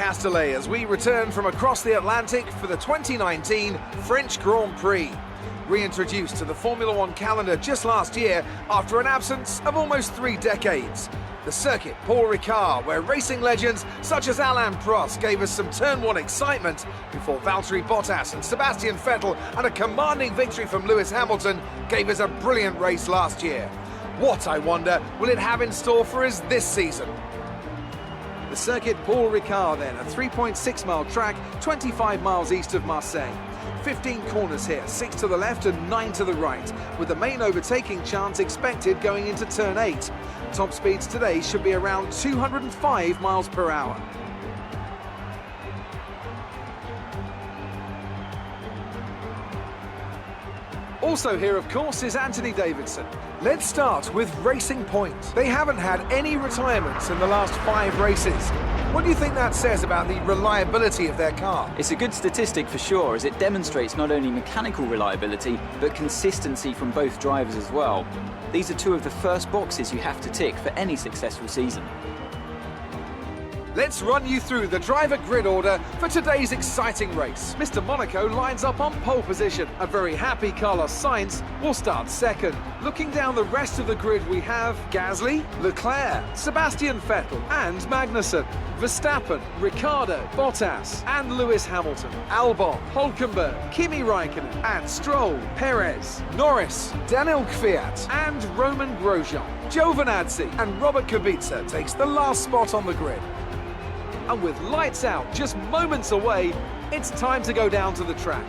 Castellet as we return from across the Atlantic for the 2019 French Grand Prix. Reintroduced to the Formula One calendar just last year after an absence of almost three decades. The circuit, Paul Ricard, where racing legends such as Alain Prost gave us some turn one excitement before Valtteri Bottas and Sebastian Vettel and a commanding victory from Lewis Hamilton gave us a brilliant race last year. What, I wonder, will it have in store for us this season? The circuit Paul Ricard then, a 3.6 mile track, 25 miles east of Marseille. 15 corners here, 6 to the left and 9 to the right, with the main overtaking chance expected going into turn 8. Top speeds today should be around 205 miles per hour. Also here, of course, is Anthony Davidson. Let's start with Racing Point. They haven't had any retirements in the last five races. What do you think that says about the reliability of their car? It's a good statistic for sure, as it demonstrates not only mechanical reliability, but consistency from both drivers as well. These are two of the first boxes you have to tick for any successful season. Let's run you through the driver grid order for today's exciting race. Mr. Monaco lines up on pole position. A very happy Carlos Sainz will start second. Looking down the rest of the grid, we have Gasly, Leclerc, Sebastian Vettel, and Magnussen, Verstappen, Ricardo, Bottas, and Lewis Hamilton, Albon, Hulkenberg, Kimi Raikkonen, and Stroll, Perez, Norris, Daniel Kvyat, and Roman Grosjean. Giovinazzi And Robert Kubica takes the last spot on the grid. And with lights out just moments away, it's time to go down to the track.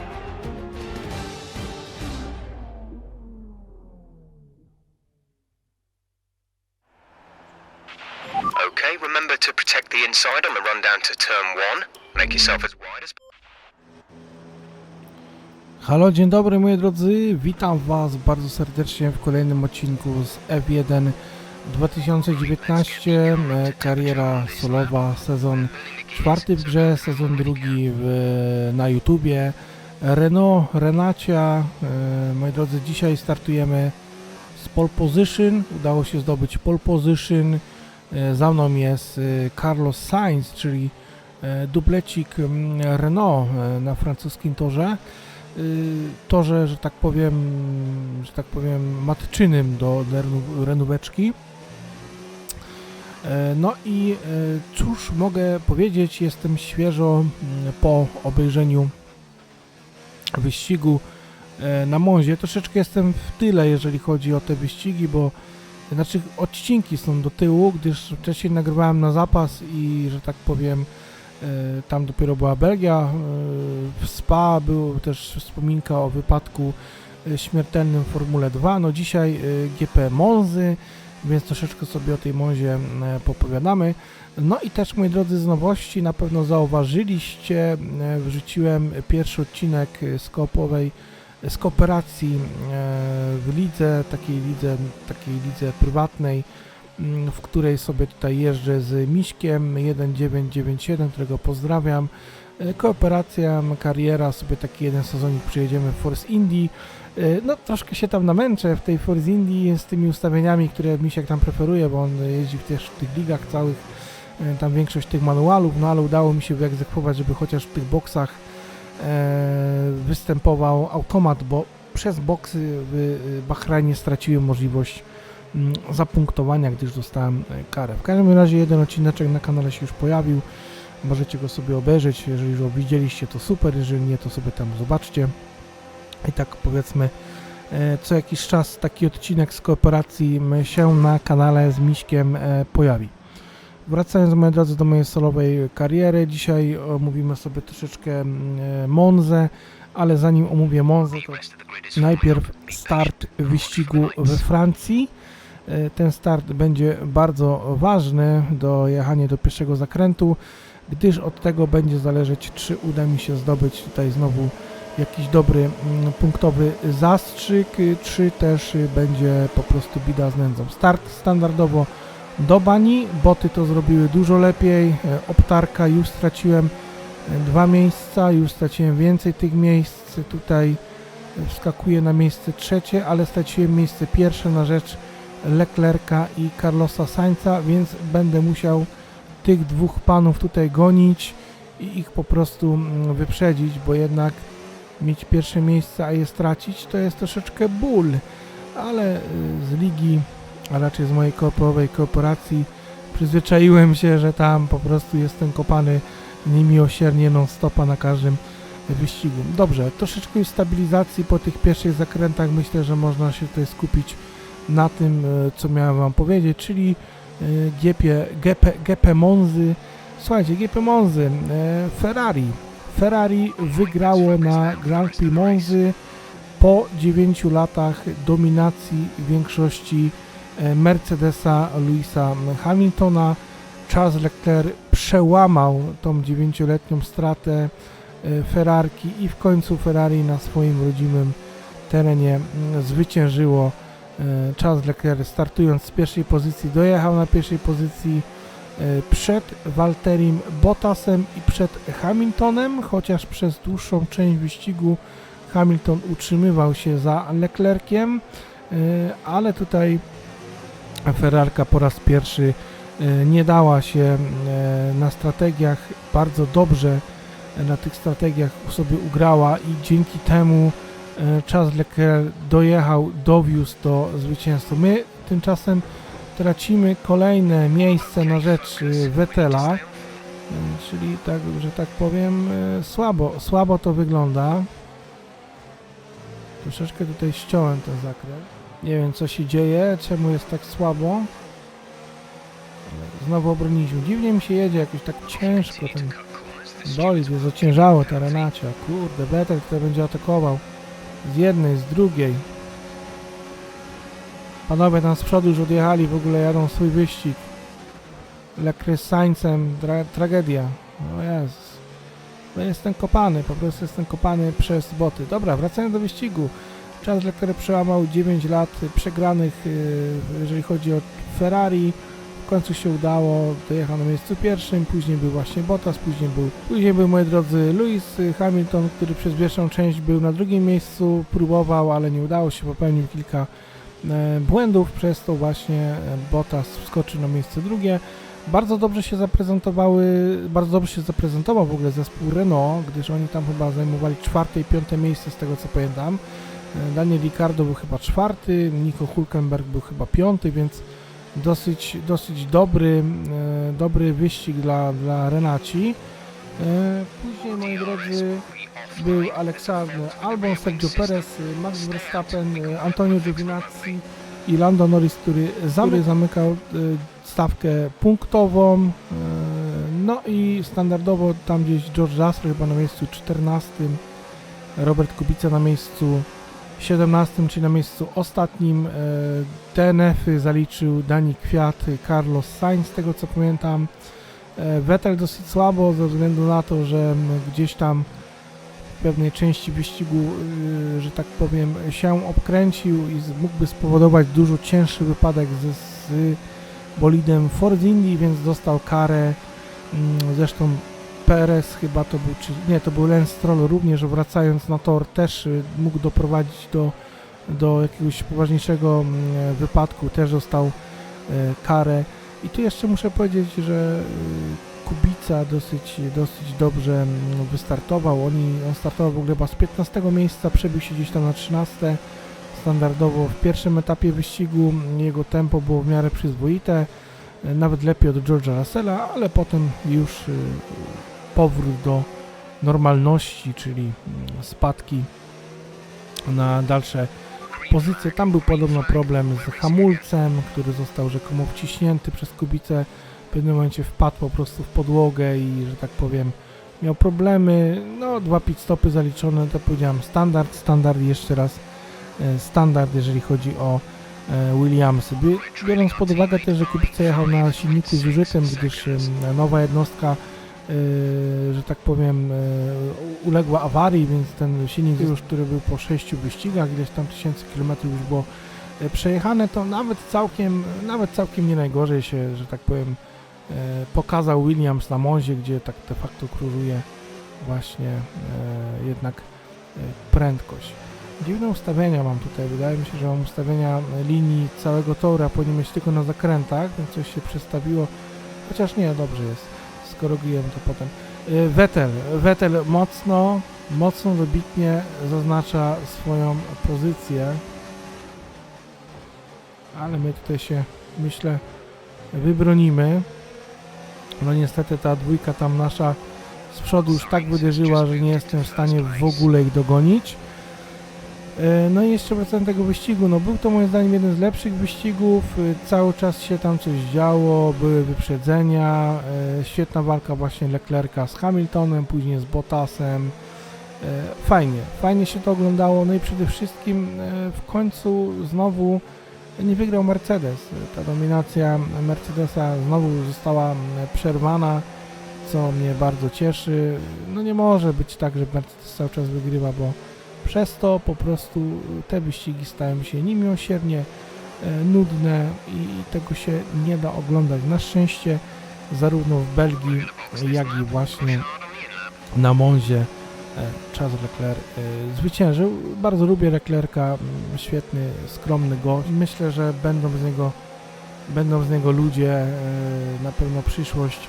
Okay, remember to protect the inside on the run down to turn one. Make yourself as wide as Halo, dzień dobry moi drodzy, witam Was bardzo serdecznie w kolejnym odcinku z F1 2019, e, kariera solowa, sezon czwarty w grze, sezon drugi w, na YouTubie, Renault, Renacia, e, moi drodzy, dzisiaj startujemy z pole position, udało się zdobyć pole position, e, za mną jest Carlos Sainz, czyli dublecik Renault na francuskim torze. Torze, że tak powiem, że tak powiem, matczynym do, renóweczki. E, No i e, cóż mogę powiedzieć, jestem świeżo mm, po obejrzeniu wyścigu e, na Monzie. Troszeczkę jestem w tyle, jeżeli chodzi o te wyścigi, bo znaczy odcinki są do tyłu, gdyż wcześniej nagrywałem na zapas i, że tak powiem, Tam dopiero była Belgia. W Spa była też wspominka o wypadku śmiertelnym w Formule 2. No dzisiaj GP Monzy, więc troszeczkę sobie o tej Monzie e, popowiadamy. No i też moi drodzy z nowości na pewno zauważyliście, e, wrzuciłem pierwszy odcinek e, z koopowej z kooperacji w lidze, takiej lidze, takiej lidze prywatnej mm, w której sobie tutaj jeżdżę z Miśkiem 1997, którego pozdrawiam. E, Kooperacja, kariera, sobie taki jeden sezonik przyjedziemy w Force Indy. E, No troszkę się tam namęczę w tej Force Indy z tymi ustawieniami, które Misiek tam preferuje, bo on jeździ w, też w tych ligach całych, e, tam większość tych manualów, no ale udało mi się wyegzekwować, żeby chociaż w tych boksach e, występował automat, bo przez boksy w e, Bahrajnie straciłem możliwość mm, zapunktowania, gdyż dostałem e, karę. W każdym razie jeden odcineczek na kanale się już pojawił. Możecie go sobie obejrzeć. Jeżeli go widzieliście, to super. Jeżeli nie, to sobie tam zobaczcie. I tak powiedzmy, e, co jakiś czas taki odcinek z kooperacji się na kanale z Miśkiem e, pojawi. Wracając, moi drodzy, do mojej solowej kariery, dzisiaj omówimy sobie troszeczkę e, Monzę, ale zanim omówię Monzę, to najpierw start wyścigu we Francji. Ten start będzie bardzo ważny do jechania do pierwszego zakrętu, gdyż od tego będzie zależeć, czy uda mi się zdobyć tutaj znowu jakiś dobry mm, punktowy zastrzyk, czy też będzie po prostu bida z nędzą. Start standardowo do bani, boty to zrobiły dużo lepiej, e, optarka już straciłem e, dwa miejsca, już straciłem więcej tych miejsc, tutaj wskakuję na miejsce trzecie, ale straciłem miejsce pierwsze na rzecz Leclerca i Carlosa Sainza, więc będę musiał tych dwóch panów tutaj gonić. i ich po prostu mm, wyprzedzić, bo jednak mieć pierwsze miejsce, a je stracić, to jest troszeczkę ból, ale y, z ligi, a raczej z mojej korporowej korporacji przyzwyczaiłem się, że tam po prostu jestem kopany niemiłosiernie non stopa na każdym wyścigu. Dobrze, troszeczkę stabilizacji po tych pierwszych zakrętach myślę, że można się tutaj skupić na tym, e, co miałem Wam powiedzieć, czyli GP, GP, GP Monzy. Słuchajcie, GP Monzy, e, Ferrari. Ferrari wygrało na Grand Prix Monzy po 9 latach dominacji większości e, Mercedesa Louisa Hamiltona. Charles Leclerc przełamał tą 9-letnią stratę e, Ferrarki i w końcu Ferrari na swoim rodzimym terenie mm, zwyciężyło. E, Charles Leclerc startując z pierwszej pozycji dojechał na pierwszej pozycji e, przed Walterim Bottasem i przed Hamiltonem, chociaż przez dłuższą część wyścigu Hamilton utrzymywał się za Leclerciem, e, ale tutaj Ferrarka po raz pierwszy nie dała się na strategiach bardzo dobrze na tych strategiach sobie ugrała i dzięki temu Charles Leclerc dojechał, dowiózł do zwycięstwa. My tymczasem tracimy kolejne miejsce na rzecz e, Vettela, e, czyli tak, że tak powiem e, słabo, słabo to wygląda. Troszeczkę tutaj ściąłem ten zakręt. Nie wiem co się dzieje, czemu jest tak słabo. Znowu obroniliśmy. Dziwnie mi się jedzie jakoś tak ciężko ten bolid jest ociężało ta Renacia. Kurde, Vettel tutaj będzie atakował. Z jednej, z drugiej. Panowie tam z przodu już odjechali, w ogóle jadą swój wyścig. Sainzem, tra tragedia. O Jezus. No jestem kopany, po prostu jestem kopany przez boty. Dobra, wracając do wyścigu. Charles Leclerc przełamał 9 lat przegranych, yy, jeżeli chodzi o Ferrari. Końcu się udało, dojechał na miejscu pierwszym, później był właśnie Bottas, później był, później był, moi drodzy, Lewis Hamilton, który przez pierwszą część był na drugim miejscu, próbował, ale nie udało się, popełnił kilka e, błędów, przez to właśnie e, Bottas wskoczył na miejsce drugie. Bardzo dobrze się zaprezentowały, bardzo dobrze się zaprezentował w ogóle zespół Renault, gdyż oni tam chyba zajmowali czwarte i piąte miejsce z tego co pamiętam. E, Daniel Ricciardo był chyba czwarty, Nico Hulkenberg był chyba piąty, więc dosyć, dosyć dobry, e, dobry wyścig dla, dla Renaci. E, później, moi drodzy, był Alexander Albon, Sergio Perez, Max Verstappen, Antonio Giovinazzi i Lando Norris, który zamy- zamykał e, stawkę punktową. No i standardowo tam gdzieś George Russell chyba na miejscu 14, Robert Kubica na miejscu 17, czyli na miejscu ostatnim. E, DNF-y zaliczył Dani Kwiat, Carlos Sainz, z tego co pamiętam. E, Vettel dosyć słabo ze względu na to, że gdzieś tam w pewnej części wyścigu, y, że tak powiem, się obkręcił i mógłby spowodować dużo cięższy wypadek z, z bolidem Ford Indy, więc dostał karę. Mm, Zresztą Perez chyba to był, czy nie, to był Lance Stroll również wracając na tor też y, mógł doprowadzić do, do jakiegoś poważniejszego mm, wypadku, też dostał y, karę. I tu jeszcze muszę powiedzieć, że y, Kubica dosyć, dosyć dobrze mm, wystartował. Oni, on startował w ogóle chyba z 15 miejsca, przebił się gdzieś tam na 13 standardowo w pierwszym etapie wyścigu. Jego tempo było w miarę przyzwoite, y, nawet lepiej od George'a Russella, ale potem już y, powrót do normalności, czyli mm, spadki na dalsze pozycje. Tam był podobno problem z hamulcem, który został rzekomo wciśnięty przez Kubicę. W pewnym momencie wpadł po prostu w podłogę i, że tak powiem, miał problemy. No, dwa pit stopy zaliczone, to powiedziałem standard, standard jeszcze raz e, standard, jeżeli chodzi o e, Williamsy. Bi- Biorąc pod uwagę też, że Kubica jechał na silniku zużytym, gdyż nowa jednostka że tak powiem, e, uległa awarii, więc ten silnik już, który był po sześciu wyścigach, ileś tam tysięcy kilometrów już było e, przejechane, to nawet całkiem, nawet całkiem nie najgorzej się, że tak powiem, e, pokazał Williams na Monzie, gdzie tak de facto króluje właśnie e, jednak e, prędkość. Dziwne ustawienia mam tutaj, wydaje mi się, że mam ustawienia linii całego toru, a powinien mieć tylko na zakrętach, więc coś się przestawiło, chociaż nie, dobrze jest, skorygujemy to potem. Y, Vettel, Vettel mocno, mocno dobitnie zaznacza swoją pozycję. Ale my tutaj się, myślę, wybronimy. No niestety ta dwójka tam nasza z przodu już tak wyderzyła, że nie jestem w stanie w ogóle ich dogonić. E, No i jeszcze wracając tego wyścigu, no był to moim zdaniem jeden z lepszych wyścigów, e, cały czas się tam coś działo, były wyprzedzenia, e, świetna walka właśnie Leclerca z Hamiltonem, później z Bottasem, E, fajnie, fajnie się to oglądało, no i przede wszystkim w końcu znowu nie wygrał Mercedes, ta dominacja Mercedesa znowu została przerwana, co mnie bardzo cieszy, no nie może być tak, że Mercedes cały czas wygrywa, bo przez to po prostu te wyścigi stają się niemiłosiernie e, nudne i, tego się nie da oglądać. Na szczęście zarówno w Belgii, jak i właśnie na Monzie e, Charles Leclerc e, zwyciężył. Bardzo lubię Leclerca, świetny, skromny gość. Myślę, że będą z niego, będą z niego ludzie, na pewno przyszłość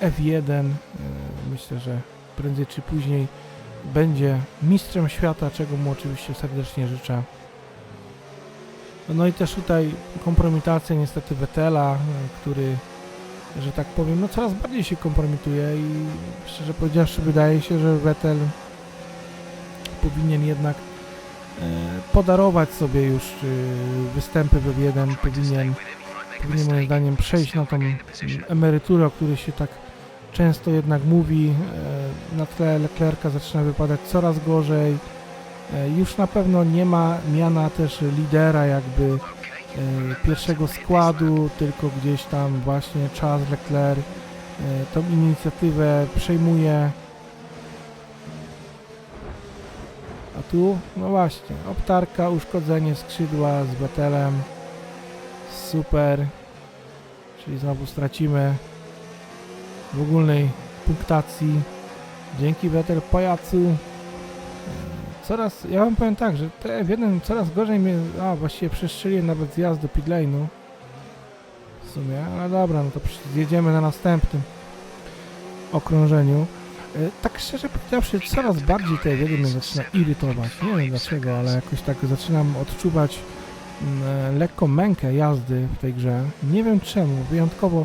e, F1. e, Myślę, że prędzej czy później będzie mistrzem świata, czego mu oczywiście serdecznie życzę. No i też tutaj kompromitacja niestety Vettela, e, który, że tak powiem, no coraz bardziej się kompromituje i szczerze powiedziawszy wydaje się, że Vettel powinien jednak e, podarować sobie już e, występy w F1, powinien, powinien moim zdaniem przejść na tą emeryturę, o której się tak często jednak mówi, e, na tle Leclerca zaczyna wypadać coraz gorzej. E, Już na pewno nie ma miana też lidera jakby e, pierwszego składu, tylko gdzieś tam właśnie Charles Leclerc tą inicjatywę przejmuje. A tu, no właśnie, obtarka, uszkodzenie skrzydła z Vettelem. Super. Czyli znowu stracimy w ogólnej punktacji. Dzięki Vettel pajacu. Coraz, ja wam powiem tak, że te F1 coraz gorzej mnie, a właściwie przestrzeliłem nawet zjazd do pitlane'u. W sumie, ale dobra, no to zjedziemy na następnym okrążeniu. E, Tak szczerze powiedziawszy, coraz bardziej te F1 mnie zaczyna irytować. Nie wiem dlaczego, ale jakoś tak zaczynam odczuwać mm, e, lekką mękę jazdy w tej grze. Nie wiem czemu, wyjątkowo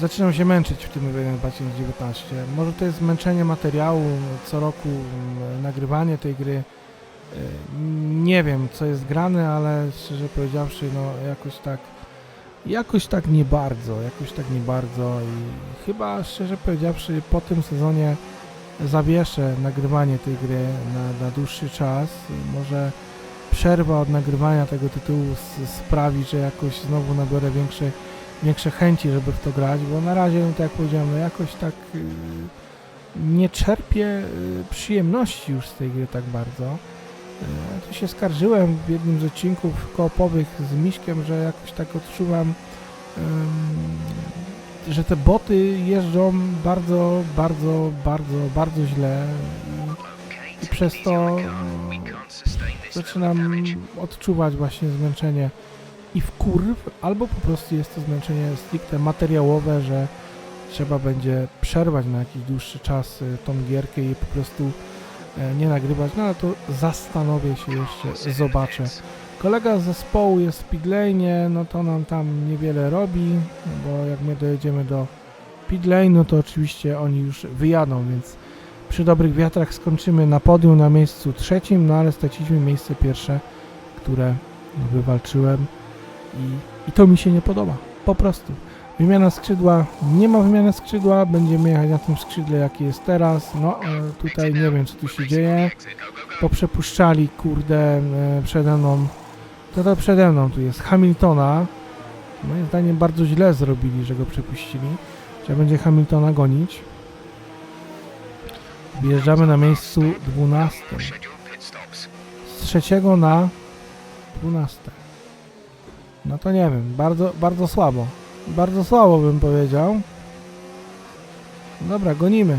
zaczynam się męczyć w tym F1 2019. Może to jest zmęczenie materiału, co roku mm, nagrywanie tej gry. E, Nie wiem co jest grane, ale szczerze powiedziawszy, no jakoś tak jakoś tak nie bardzo, jakoś tak nie bardzo i chyba szczerze powiedziawszy po tym sezonie zawieszę nagrywanie tej gry na, na dłuższy czas. Może przerwa od nagrywania tego tytułu sprawi, że jakoś znowu nabiorę większe, większe chęci, żeby w to grać, bo na razie, tak jak powiedziałem, no jakoś tak y, nie czerpię y, przyjemności już z tej gry tak bardzo. Y, tu się skarżyłem w jednym z odcinków koopowych z Miśkiem, że jakoś tak odczuwam, że te boty jeżdżą bardzo, bardzo, bardzo, bardzo źle i, przez to zaczynam odczuwać właśnie zmęczenie i w kurw, albo po prostu jest to zmęczenie stricte materiałowe, że trzeba będzie przerwać na jakiś dłuższy czas y, tą gierkę i po prostu e, nie nagrywać, no ale to zastanowię się jeszcze, zobaczę. Kolega z zespołu jest w pitlane, no to nam tam niewiele robi, bo jak my dojedziemy do pitlane, no to oczywiście oni już wyjadą, więc przy dobrych wiatrach skończymy na podium na miejscu trzecim, no ale straciliśmy miejsce pierwsze, które wywalczyłem i, i to mi się nie podoba, po prostu. Wymiana skrzydła, nie ma wymiany skrzydła, będziemy jechać na tym skrzydle jaki jest teraz, no e, tutaj nie wiem co tu się dzieje, poprzepuszczali kurde e, przede mną, to to przede mną tu jest Hamiltona, moim zdaniem bardzo źle zrobili, że go przepuścili, trzeba będzie Hamiltona gonić. Wjeżdżamy na miejscu 12. Z trzeciego na 12. No to nie wiem, bardzo, bardzo słabo. Bardzo słabo bym powiedział. Dobra, gonimy.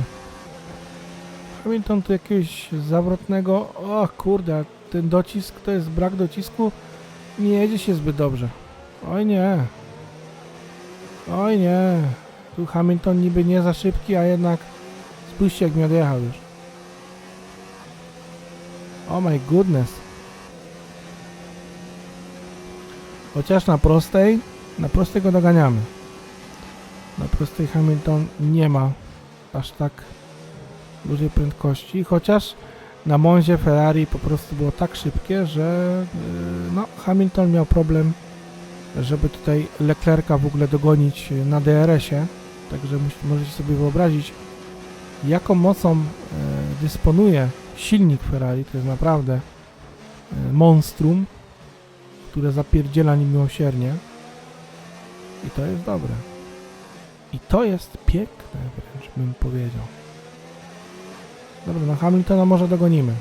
Hamilton tu jakiegoś zawrotnego. O kurde, ten docisk to jest brak docisku. Nie jedzie się zbyt dobrze. Oj nie. Oj nie. Tu Hamilton niby nie za szybki, a jednak spójrzcie jak mi odjechał już. Oh my goodness. Chociaż na prostej, na prostej go doganiamy. Na prostej Hamilton nie ma aż tak dużej prędkości, chociaż na Monzie Ferrari po prostu było tak szybkie, że yy, no, Hamilton miał problem, żeby tutaj Leclerca w ogóle dogonić na DRS-ie. Także możecie sobie wyobrazić, jaką mocą e, dysponuje silnik Ferrari. To jest naprawdę e, monstrum, które zapierdziela niemiłosiernie. I to jest dobre. I to jest piękne wręcz, bym powiedział. Dobra, no Hamiltona może dogonimy.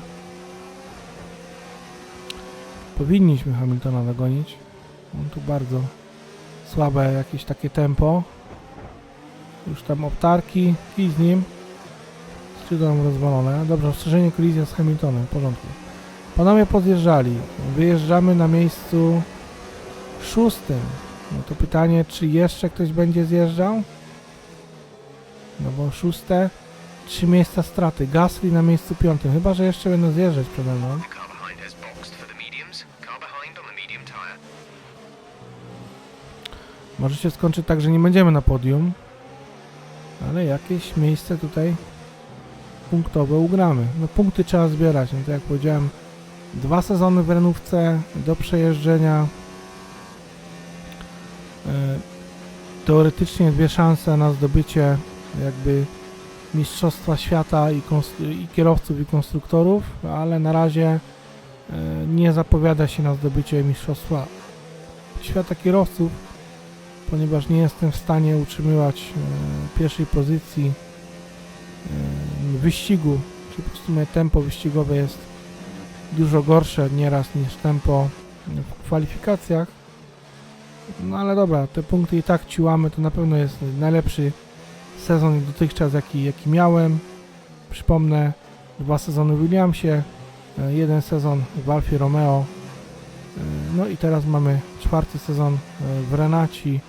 Powinniśmy Hamiltona dogonić. On tu bardzo słabe jakieś takie tempo. Już tam obtarki i z nim. Skrzydła rozwalone. Dobrze, ostrzeżenie kolizja z Hamiltonem. W porządku. Panowie podjeżdżali. Wyjeżdżamy na miejscu szóstym. No to pytanie, czy jeszcze ktoś będzie zjeżdżał? No bo szóste, trzy miejsca straty. Gasly na miejscu piątym. Chyba, że jeszcze będą zjeżdżać przede mną. Może się skończyć tak, że nie będziemy na podium, ale jakieś miejsce tutaj punktowe ugramy. No punkty trzeba zbierać, no to jak powiedziałem, dwa sezony w renówce do przejeżdżenia. E, Teoretycznie dwie szanse na zdobycie jakby mistrzostwa świata i, i kierowców i konstruktorów, ale na razie e, nie zapowiada się na zdobycie mistrzostwa świata kierowców ponieważ nie jestem w stanie utrzymywać e, pierwszej pozycji wyścigu, czy po prostu moje tempo wyścigowe jest dużo gorsze nieraz niż tempo w kwalifikacjach. No ale dobra, te punkty i tak ciłamy, to na pewno jest najlepszy sezon dotychczas jaki, jaki miałem. Przypomnę, dwa sezony w Williamsie, e, jeden sezon w Alfie Romeo, e, no i teraz mamy czwarty sezon e, w Renaci.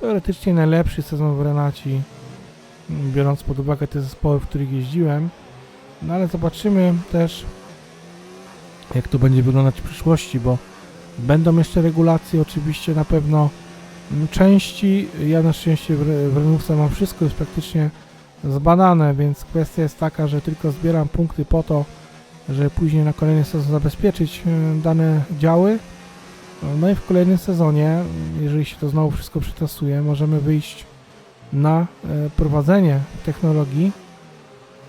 Teoretycznie najlepszy sezon w Renaci, m, biorąc pod uwagę te zespoły, w których jeździłem. No ale zobaczymy też, jak to będzie wyglądać w przyszłości, bo będą jeszcze regulacje, oczywiście na pewno m, części. Ja na szczęście w, Re- w Renówce mam wszystko już praktycznie zbadane, więc kwestia jest taka, że tylko zbieram punkty po to, żeby później na kolejny sezon zabezpieczyć e, dane działy. No i w kolejnym sezonie, jeżeli się to znowu wszystko przytasuje, możemy wyjść na e, prowadzenie technologii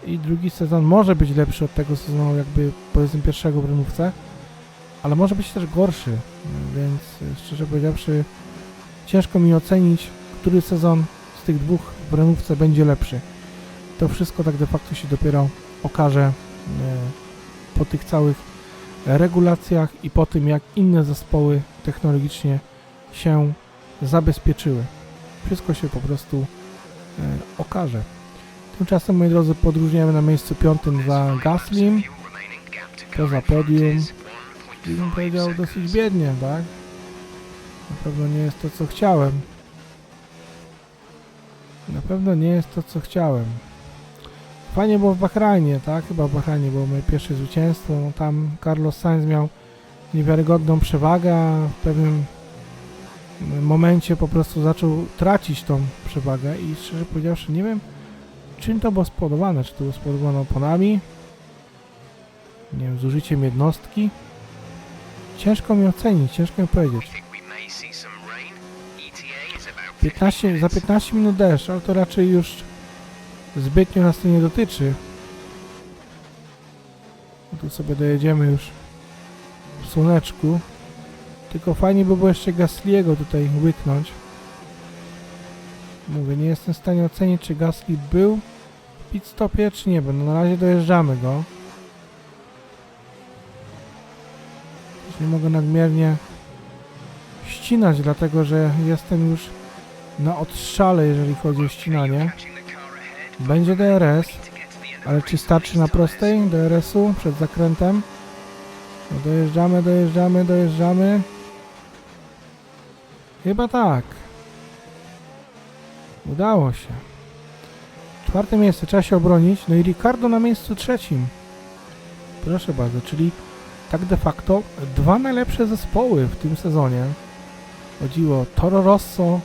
i drugi sezon może być lepszy od tego sezonu jakby powiedzmy pierwszego w ale może być też gorszy, więc e, szczerze powiedziawszy ciężko mi ocenić, który sezon z tych dwóch w będzie lepszy. To wszystko tak de facto się dopiero okaże e, po tych całych regulacjach i po tym, jak inne zespoły technologicznie się zabezpieczyły. Wszystko się po prostu e, okaże. Tymczasem, moi drodzy, podróżujemy na miejscu piątym za Gaslim. To leaders podium. I bym 1.5 powiedział dosyć biednie, tak? Na pewno nie jest to, co chciałem. Na pewno nie jest to, co chciałem. Fajnie było w Bahrajnie, tak? Chyba w Bahrajnie było moje pierwsze zwycięstwo. No, tam Carlos Sainz miał niewiarygodną przewagę, a w pewnym momencie po prostu zaczął tracić tą przewagę i szczerze powiedziawszy nie wiem, czym to było spowodowane. Czy to było spowodowane oponami? Nie wiem, zużyciem jednostki? Ciężko mi ocenić, ciężko mi powiedzieć. I think we may see some rain. ETA is about 15, 15 za minutes. 15 minut deszcz, ale to raczej już zbytnio nas to nie dotyczy. Tu sobie dojedziemy już w słoneczku. Tylko fajnie by było jeszcze Gasliego tutaj łyknąć. Mówię, nie jestem w stanie ocenić, czy Gasly był w pit stopie, czy nie. Bo no na razie dojeżdżamy go. Nie mogę nadmiernie ścinać, dlatego że jestem już na odstrzale, jeżeli chodzi o ścinanie. Będzie DRS, ale czy starczy na prostej DRS-u przed zakrętem? No dojeżdżamy, dojeżdżamy, dojeżdżamy. Chyba tak. Udało się. Czwarte miejsce, trzeba się obronić. No i Ricardo na miejscu trzecim. Proszę bardzo, czyli tak de facto dwa najlepsze zespoły w tym sezonie. Chodziło Toro Rosso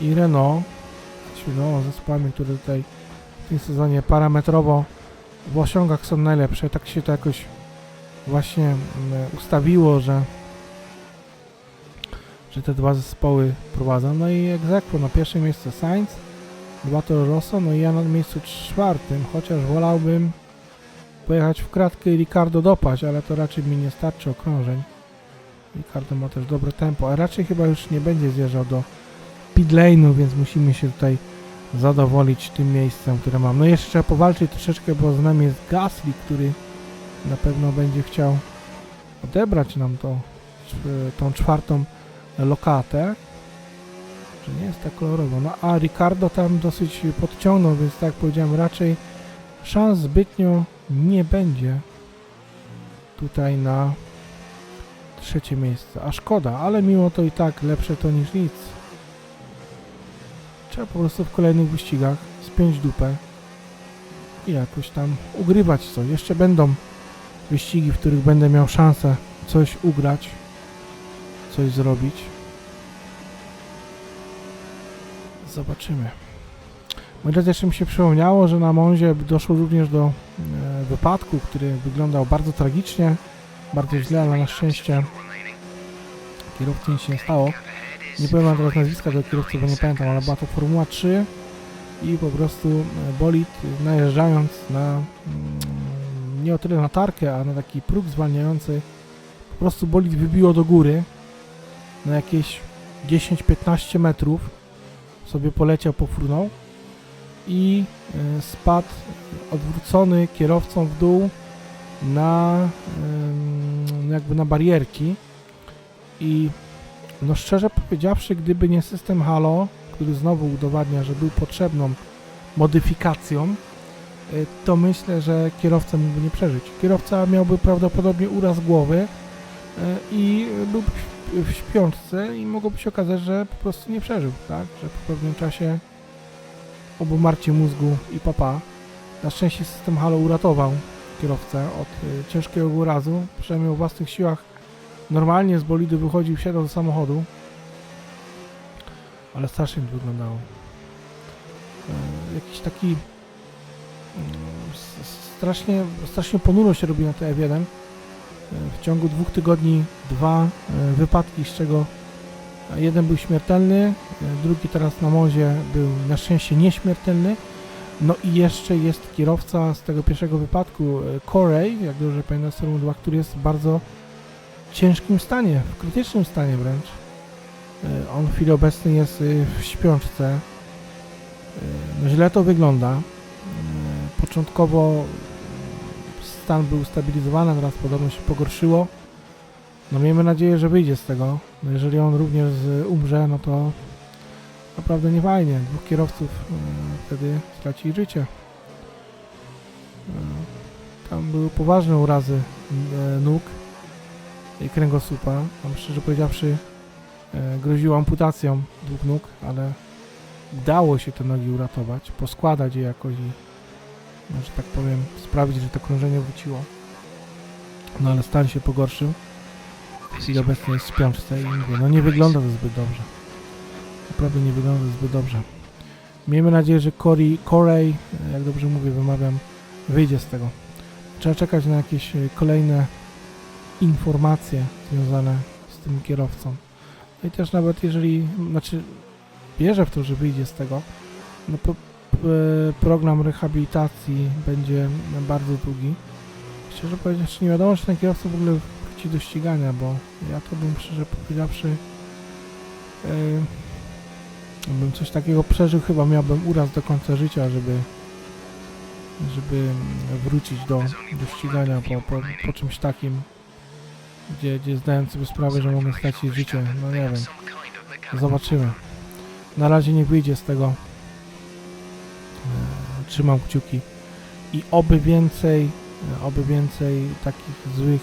i Renault. No, zespołami, które tutaj w tym sezonie parametrowo w osiągach są najlepsze. Tak się to jakoś właśnie mm, ustawiło, że że te dwa zespoły prowadzą. No i egzekwo na pierwsze miejsce Sainz, dwa Toro Rosso, no i ja na miejscu czwartym, chociaż wolałbym pojechać w kratkę i Ricardo dopaść, ale to raczej mi nie starczy okrążeń. Ricardo ma też dobre tempo, a raczej chyba już nie będzie zjeżdżał do pit lane'u, więc musimy się tutaj zadowolić tym miejscem, które mam. No jeszcze trzeba powalczyć troszeczkę, bo z nami jest Gasly, który na pewno będzie chciał odebrać nam to, tą czwartą lokatę, że nie jest tak kolorowo. No a Ricardo tam dosyć podciągnął, więc tak jak powiedziałem, raczej szans zbytnio nie będzie tutaj na trzecie miejsce. A szkoda, ale mimo to i tak lepsze to niż nic. Trzeba po prostu w kolejnych wyścigach spiąć dupę i jakoś tam ugrywać coś. Jeszcze będą wyścigi, w których będę miał szansę coś ugrać coś zrobić. Zobaczymy. Moi drodzy, jeszcze mi się przypomniało, że na Monzie doszło również do e, wypadku, który wyglądał bardzo tragicznie, bardzo źle, ale na szczęście kierowcy nic się nie stało. Nie powiem wam teraz nazwiska tego kierowcy, bo nie pamiętam, ale była to Formuła 3 i po prostu e, bolid najeżdżając na mm, nie o tyle na tarkę, a na taki próg zwalniający po prostu bolid wybiło do góry na jakieś 10-15 metrów sobie poleciał, pofrunął i y, spadł odwrócony kierowcą w dół na y, jakby na barierki i no szczerze powiedziawszy, gdyby nie system Halo, który znowu udowadnia, że był potrzebną modyfikacją, y, to myślę, że kierowca mógłby nie przeżyć. Kierowca miałby prawdopodobnie uraz głowy i byłby w śpiączce i mogłoby się okazać, że po prostu nie przeżył, tak? Że po pewnym czasie obumarcie mózgu i papa. Na szczęście system Halo uratował kierowcę od y, ciężkiego urazu, przynajmniej o własnych siłach. Normalnie z bolidu wychodził, siadał do samochodu, ale strasznie to wyglądało. E, jakiś taki mm, strasznie, strasznie ponuro się robi na te F1 w ciągu dwóch tygodni dwa e, wypadki, z czego jeden był śmiertelny, e, drugi teraz na mozie był na szczęście nieśmiertelny. No i jeszcze jest kierowca z tego pierwszego wypadku, e, Corey, jak dobrze pamiętam, z Formuły 2, który jest w bardzo ciężkim stanie, w krytycznym stanie wręcz. On w chwili obecnej jest w śpiączce. No źle to wygląda. Początkowo stan był ustabilizowany, teraz podobno się pogorszyło. No miejmy nadzieję, że wyjdzie z tego. No jeżeli on również umrze, no to naprawdę nie fajnie. Dwóch kierowców e, wtedy straci życie. E, tam były poważne urazy e, nóg i kręgosłupa. Tam szczerze powiedziawszy e, groziło amputacją dwóch nóg, ale udało się te nogi uratować, poskładać je jakoś i no, że tak powiem, sprawić, że to krążenie wróciło. No ale stan się pogorszył. W chwili obecnej jest w śpiączce i mówię, no nie wygląda to zbyt dobrze. Naprawdę nie wygląda to zbyt dobrze. Miejmy nadzieję, że Corey, Corey, jak dobrze mówię, wymawiam, wyjdzie z tego. Trzeba czekać na jakieś e, kolejne informacje związane z tym kierowcą. No i też nawet jeżeli, znaczy wierzę w to, że wyjdzie z tego, no po, program rehabilitacji będzie bardzo długi. Szczerze powiedziawszy, nie wiadomo, czy ten kierowca w ogóle wróci do ścigania, bo ja to bym szczerze powiedziawszy e, bym coś takiego przeżył, chyba miałbym uraz do końca życia, żeby żeby wrócić do, do ścigania po, po, po czymś takim, gdzie, gdzie zdałem sobie sprawę, że mogę stracić życie. No nie wiem, zobaczymy. Na razie nie wyjdzie z tego. E, Trzymam kciuki. I oby więcej, e, oby więcej takich złych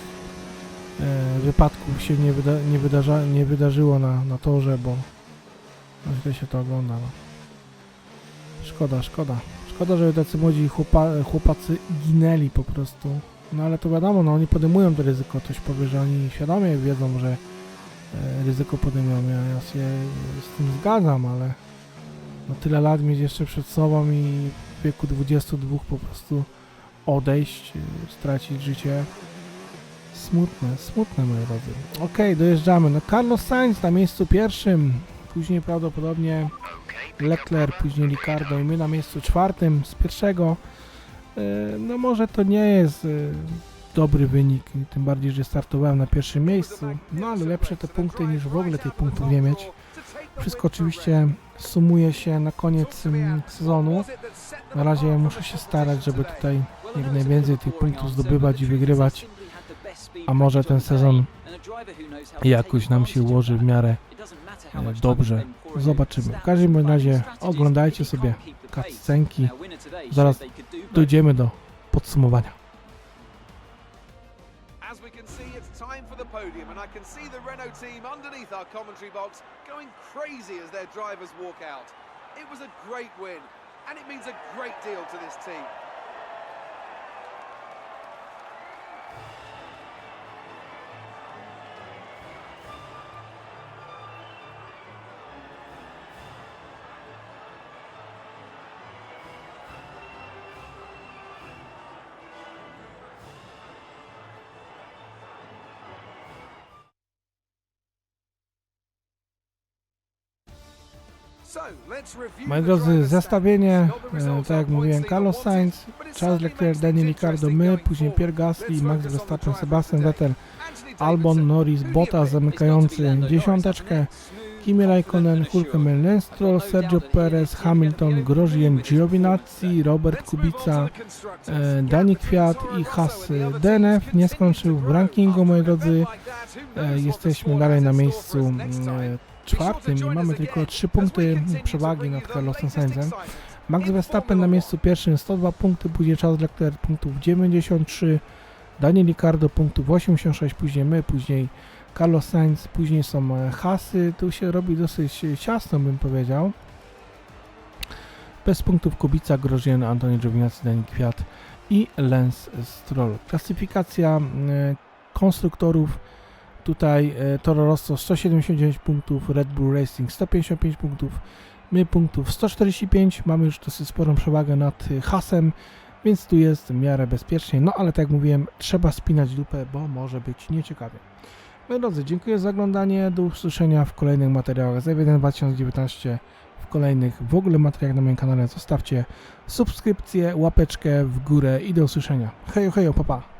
e, wypadków się nie, wyda, nie, wydarza, nie wydarzyło na, na torze, bo źle się to ogląda. Szkoda, szkoda. Szkoda, że tacy młodzi chłopa, chłopacy ginęli po prostu. No ale to wiadomo, no oni podejmują to ryzyko. Ktoś powie, że oni świadomie wiedzą, że ryzyko podejmują. Ja, ja się z tym zgadzam, ale no tyle lat mieć jeszcze przed sobą i w wieku 22 po prostu odejść, e, stracić życie. Smutne, smutne moi drodzy. Okej, dojeżdżamy. No Carlos Sainz na miejscu pierwszym, później prawdopodobnie Leclerc, później Ricardo i my na miejscu czwartym z pierwszego. E, No może to nie jest e, dobry wynik, tym bardziej, że startowałem na pierwszym miejscu, no ale lepsze te punkty niż w ogóle tych punktów nie mieć. Wszystko oczywiście sumuje się na koniec mm, sezonu. Na razie muszę się starać, żeby tutaj jak najwięcej tych punktów zdobywać i wygrywać. A może ten sezon jakoś nam się ułoży w miarę e, dobrze. Zobaczymy. W każdym razie oglądajcie sobie cutscenki. Zaraz dojdziemy do podsumowania. Podium, and I can see the Renault team underneath our commentary box going crazy as their drivers walk out. It was a great win, and it means a great deal to this team. Moi drodzy, zestawienie, e, tak jak mówiłem, Carlos Sainz, Charles Leclerc, Daniel Ricciardo, my, później Pierre. Gasly, Max Verstappen, Sebastian. Vettel, Albon, Norris, Bottas zamykający dziesiąteczkę, Kimi Raikkonen, Hulkenberg, Lance Stroll, Sergio Perez, Hamilton, Grosjean, Giovinazzi, Robert Kubica, e, Dani Kwiat i Haas DNF nie skończył w rankingu, moi drodzy. E, jesteśmy dalej na miejscu mm, czwartym i mamy tylko 3 punkty przewagi nad Carlosem Sainzem. Max Verstappen na miejscu pierwszym 102 punkty, później Charles Leclerc punktów 93, Daniel Ricciardo punktów 86, później my, później Carlos Sainz, później są e, Hasy, tu się robi dosyć ciasno bym powiedział. Bez punktów Kubica, Grosjean, Antoni Giovinazzi, Dani Kwiat i Lance Stroll. Klasyfikacja e, konstruktorów tutaj Toro Rosso 179 punktów, Red Bull Racing 155 punktów, my punktów 145, mamy już dosyć sporą przewagę nad e, Hasem, więc tu jest w miarę bezpiecznie, no ale tak jak mówiłem, trzeba spinać dupę, bo może być nieciekawie. Moi drodzy, dziękuję za oglądanie, do usłyszenia w kolejnych materiałach z F1 2019, w kolejnych w ogóle materiałach na moim kanale, zostawcie subskrypcję, łapeczkę w górę i do usłyszenia. Hejo, hejo, papa. Pa.